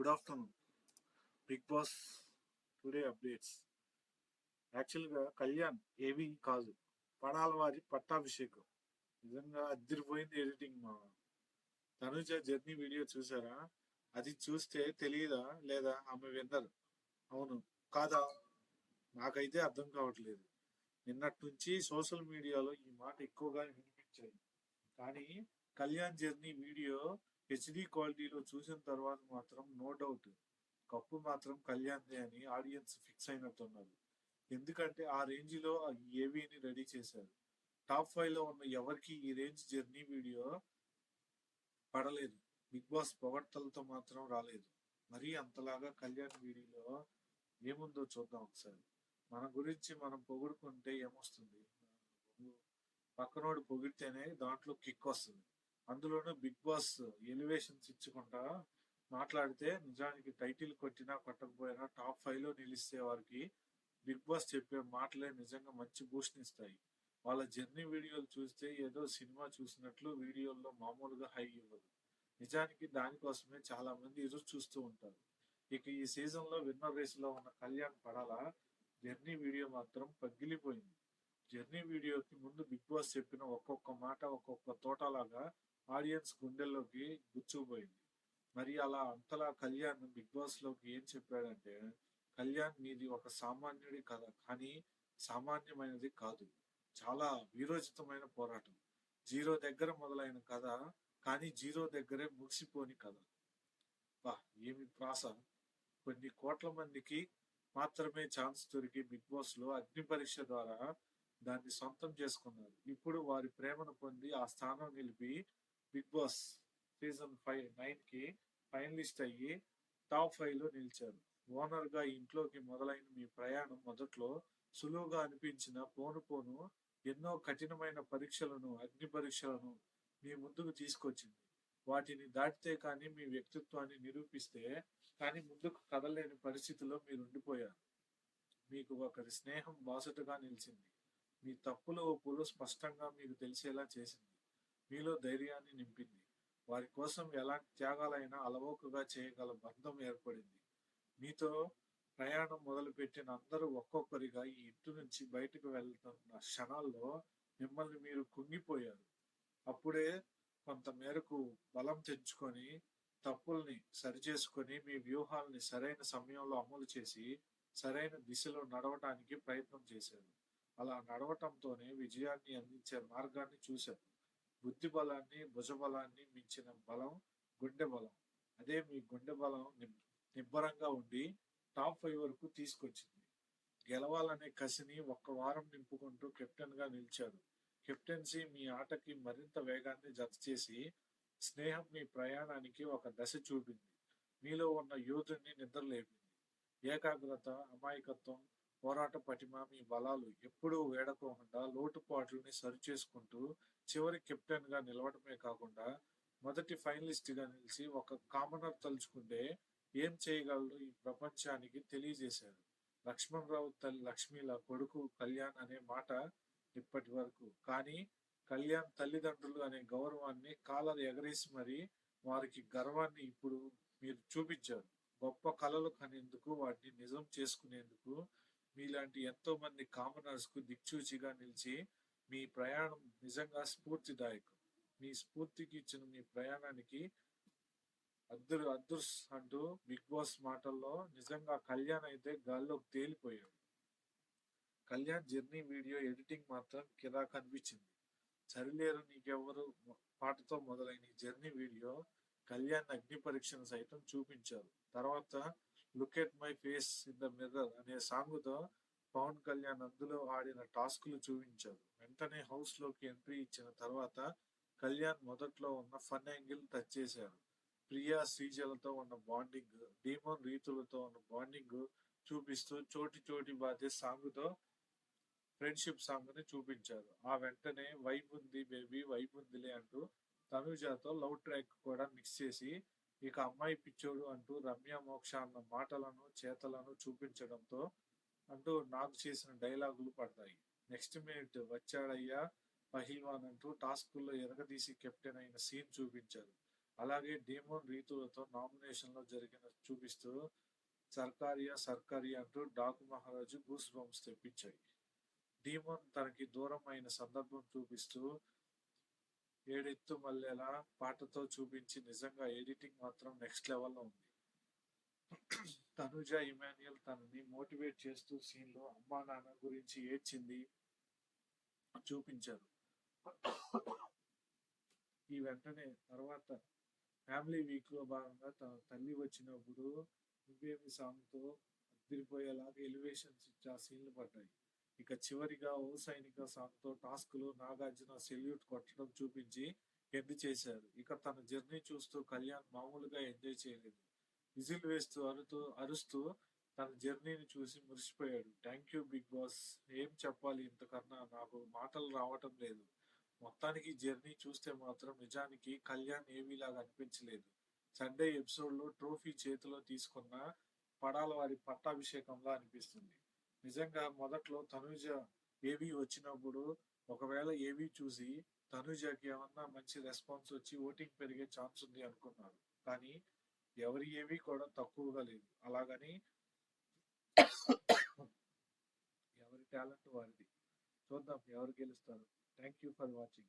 Good afternoon Bigg Boss today updates యాక్చువల్గా కళ్యాణ్ ఏవి కాదు. పడాల వారి పట్టాభిషేకం. నిజంగా అద్దరిపోయింది ఎడిటింగ్ మా తనుజ జర్నీ వీడియో చూసారా? అది చూస్తే తెలియదా లేదా ఆమె విన్నర్. అవును కాదా? నాకైతే అర్థం కావట్లేదు. నిన్నటి నుంచి సోషల్ మీడియాలో ఈ మాట ఎక్కువగా వినిపించాయి. కానీ కళ్యాణ్ జర్నీ వీడియో హెచ్డి క్వాలిటీలో చూసిన తర్వాత మాత్రం నో డౌట్ కప్పు మాత్రం కళ్యాణ్దే అని ఆడియన్స్ ఫిక్స్ అయినట్టున్నారు. ఎందుకంటే ఆ రేంజ్లో ఏవీని రెడీ చేశారు. టాప్ ఫైవ్లో ఉన్న ఎవరికి ఈ రేంజ్ జర్నీ వీడియో పడలేదు. బిగ్ బాస్ పొగడ్తలతో మాత్రం రాలేదు. మరీ అంతలాగా కళ్యాణ్ వీడియోలో ఏముందో చూద్దాం ఒకసారి. మన గురించి మనం పొగుడుకుంటే ఏమొస్తుంది? పక్కనోడు పొగిడితేనే దాంట్లో కిక్ వస్తుంది. అందులోనూ బిగ్ బాస్ ఎలివేషన్స్ ఇచ్చుకుంటా మాట్లాడితే నిజానికి టైటిల్ కొట్టినా కొట్టకపోయినా టాప్ ఫైవ్లో నిలిస్తే వారికి బిగ్ బాస్ చెప్పే మాటలే నిజంగా మంచి బూస్ట్ ఇస్తాయి. వాళ్ళ జర్నీ వీడియోలు చూస్తే ఏదో సినిమా చూసినట్లు వీడియోల్లో మామూలుగా హై ఇవ్వదు. నిజానికి దానికోసమే చాలా మంది ఎదురు చూస్తూ ఉంటారు. ఇక ఈ సీజన్లో విన్నర్ రేస్లో ఉన్న కళ్యాణ్ పడాల? జర్నీ వీడియో మాత్రం పగిలిపోయింది. జర్నీ వీడియోకి ముందు బిగ్ బాస్ చెప్పిన ఒక్కొక్క మాట ఒక్కొక్క తోటలాగా ఆడియన్స్ గుండెల్లోకి గుచ్చుకుపోయింది. మరి అలా అంతలా కళ్యాణ్ బిగ్ బాస్లోకి ఏం చెప్పాడంటే కళ్యాణ్ మీది ఒక సామాన్యుడి కథ కానీ సామాన్యమైనది కాదు. చాలా వీరోచితమైన పోరాటం. జీరో దగ్గర మొదలైన కథ కానీ జీరో దగ్గరే ముగిసిపోని కథ. బా ఏమి ప్రాస కొన్ని కోట్ల మందికి మాత్రమే ఛాన్స్ దొరికి బిగ్ బాస్లో అగ్ని పరీక్ష ద్వారా దాన్ని సొంతం చేసుకున్నారు. ఇప్పుడు వారి ప్రేమను పొంది ఆ స్థానం నిలిపి బిగ్ బాస్ సీజన్ ఫైవ్ నైన్కి ఫైనలిస్ట్ అయ్యి టాప్ ఫైవ్లో నిలిచారు. ఓనర్గా ఇంట్లోకి మొదలైన మీ ప్రయాణం మొదట్లో సులువుగా అనిపించిన పోను పోను ఎన్నో కఠినమైన పరీక్షలను అగ్ని పరీక్షలను మీ ముందుకు తీసుకొచ్చింది. వాటిని దాటితే కానీ మీ వ్యక్తిత్వాన్ని నిరూపిస్తే కానీ ముందుకు కదలేని పరిస్థితిలో మీరు ఉండిపోయారు. మీకు ఒకరి స్నేహం బాసటగా నిలిచింది. మీ తప్పులు ఒప్పులు స్పష్టంగా మీకు తెలిసేలా చేసింది. మీలో ధైర్యాన్ని నింపింది. వారి కోసం ఎలాంటి త్యాగాలైనా అలవోకగా చేయగల బంధం ఏర్పడింది. మీతో ప్రయాణం మొదలుపెట్టిన అందరూ ఒక్కొక్కరిగా ఈ ఇంటి నుంచి బయటకు వెళ్తున్న క్షణాల్లో మిమ్మల్ని మీరు కుంగిపోయారు. అప్పుడే కొంత మేరకు బలం తెచ్చుకొని తప్పుల్ని సరిచేసుకొని మీ వ్యూహాల్ని సరైన సమయంలో అమలు చేసి సరైన దిశలో నడవటానికి ప్రయత్నం చేశారు. అలా నడవటంతోనే విజయాన్ని అందించే మార్గాన్ని చూశారు. బుద్ధి బలాన్ని భుజబలాన్ని మించిన బలం గుండె బలం. అదే మీ గుండె బలం నిబ్బరంగా ఉండి టాప్ ఫైవ్ వరకు తీసుకొచ్చింది. గెలవాలనే కసిని ఒక్క వారం నింపుకుంటూ కెప్టెన్గా నిలిచారు. కెప్టెన్సీ మీ ఆటకి మరింత వేగాన్ని జత చేసి స్నేహం మీ ప్రయాణానికి ఒక దశ చూపింది. మీలో ఉన్న యోధుడిని నిద్రలేపింది ఏకాగ్రత అమాయకత్వం పోరాట పటిమ మీ బలాలు ఎప్పుడూ వేడకోకుండా లోటుపాట్లని సరిచేసుకుంటూ చివరి కెప్టెన్గా నిలవడమే కాకుండా మొదటి ఫైనలిస్ట్గా నిలిచి ఒక కామనర్ తలుచుకుంటే ఏం చేయగలరు ఈ ప్రపంచానికి తెలియజేశారు. లక్ష్మణరావు తల్లి లక్ష్మీల కొడుకు కళ్యాణ్ అనే మాట ఇప్పటి వరకు. కానీ కళ్యాణ్ తల్లిదండ్రులు అనే గౌరవాన్ని కాలర్ ఎగరేసి మరి వారికి గర్వాన్ని ఇప్పుడు మీరు చూపించారు. గొప్ప కళలు కనేందుకు వాటిని నిజం చేసుకునేందుకు మీలాంటి ఎంతో మంది కామనర్స్కు దిక్చూచిగా నిలిచి మీ ప్రయాణం నిజంగా స్ఫూర్తిదాయకం. మీ స్ఫూర్తికి ఇచ్చిన మీ ప్రయాణానికి అద్దరు అద్దర్స్ అంటూ బిగ్ బాస్ మాటల్లో నిజంగా కళ్యాణ్ అయితే గాల్లోకి తేలిపోయాడు. కళ్యాణ్ జర్నీ వీడియో ఎడిటింగ్ మాత్రం కిరాక్ అనిపించింది. చరిలేరు నీకెవరు పాటతో మొదలైన జర్నీ వీడియో కళ్యాణ్ అగ్ని పరీక్షను సైతం చూపించారు. తర్వాత look at my face in the mirror అనే సాంగ్తో పవన్ కళ్యాణ్ అందులో ఆడిన టాస్క్లు చూపించారు వెంటనే హౌస్లోకి ఎంట్రీ ఇచ్చిన తర్వాత కళ్యాణ్ మొదట్లో ఉన్న ఫన్ యాంగిల్ టచ్ చేశారు ప్రియా శ్రీజలతో ఉన్న బాండింగ్ డీమోన్ రీతులతో ఉన్న బాండింగ్ చూపిస్తూ చోటి చోటి బాధే సాంగ్తో ఫ్రెండ్షిప్ సాంగ్ని చూపించారు ఆ వెంటనే వైపుంది బేబీ వైపుందిలే అంటూ తనుజాతో లవ్ ట్రాక్ కూడా మిక్స్ చేసి ఇక అమ్మాయి పిచ్చోడు అంటూ రమ్య మోక్ష అన్న మాటలను చేతలను చూపించడంతో అంటూ నాకు చేసిన డైలాగులు పడతాయి నెక్స్ట్ మినిట్ వచ్చాడయ్యా పహిల్వాన్ అంటూ టాస్కుల్లో ఎరగదీసి కెప్టెన్ అయిన సీన్ చూపించారు. అలాగే డీమోన్ రీతులతో నామినేషన్లో జరిగిన చూపిస్తూ సర్కారియా సర్కారియా అంటూ డాకు మహారాజు గూస్ బంప్స్ తెప్పించాయి. డీమోన్ తనకి దూరం అయిన సందర్భం చూపిస్తూ ఏడెత్తు మల్లెల పాటతో చూపించి నిజంగా ఎడిటింగ్ మాత్రం నెక్స్ట్ లెవెల్లో ఉంది. తనుజ ఇమాన్యుయల్ తనని మోటివేట్ చేస్తూ సీన్లో అమ్మా నాన్న గురించి ఏడ్చింది చూపించారు. ఈ వెంటనే తర్వాత ఫ్యామిలీ వీక్లో భాగంగా తన తల్లి వచ్చినప్పుడు నువ్వేమి సాంగ్తో అద్దరిపోయేలాగా ఎలివేషన్స్ ఇచ్చి ఆ సీన్లు పడ్డాయి. ఇక చివరిగా ఓ సైనిక సాంగ్తో టాస్క్ నాగార్జున సెల్యూట్ కొట్టడం చూపించి ఎండ్ చేశారు. ఇక తన జర్నీ చూస్తూ కళ్యాణ్ మామూలుగా ఎంజాయ్ చేయలేదు. విజిల్ వేస్తూ అరుతూ అరుస్తూ తన జర్నీని చూసి మురిసిపోయాడు. థ్యాంక్ యూ బిగ్ బాస్ ఏం చెప్పాలి? ఇంతకన్నా నాకు మాటలు రావటం లేదు. మొత్తానికి జర్నీ చూస్తే మాత్రం నిజానికి కళ్యాణ్ ఏమీలాగా అనిపించలేదు. సండే ఎపిసోడ్లో ట్రోఫీ చేతిలో తీసుకున్న పడాల వారి పట్టాభిషేకంలా అనిపిస్తుంది. నిజంగా మొదట్లో తనుజ ఏవి వచ్చినప్పుడు ఒకవేళ ఏవి చూసి తనుజకి ఏమన్నా మంచి రెస్పాన్స్ వచ్చి ఓటింగ్ పెరిగే ఛాన్స్ ఉంది అనుకున్నారు. కానీ ఎవరి ఏవి కూడా తక్కువగా లేదు. అలాగని ఎవరి టాలెంట్ వారిది. చూద్దాం ఎవరు గెలుస్తారు. Thank you for watching.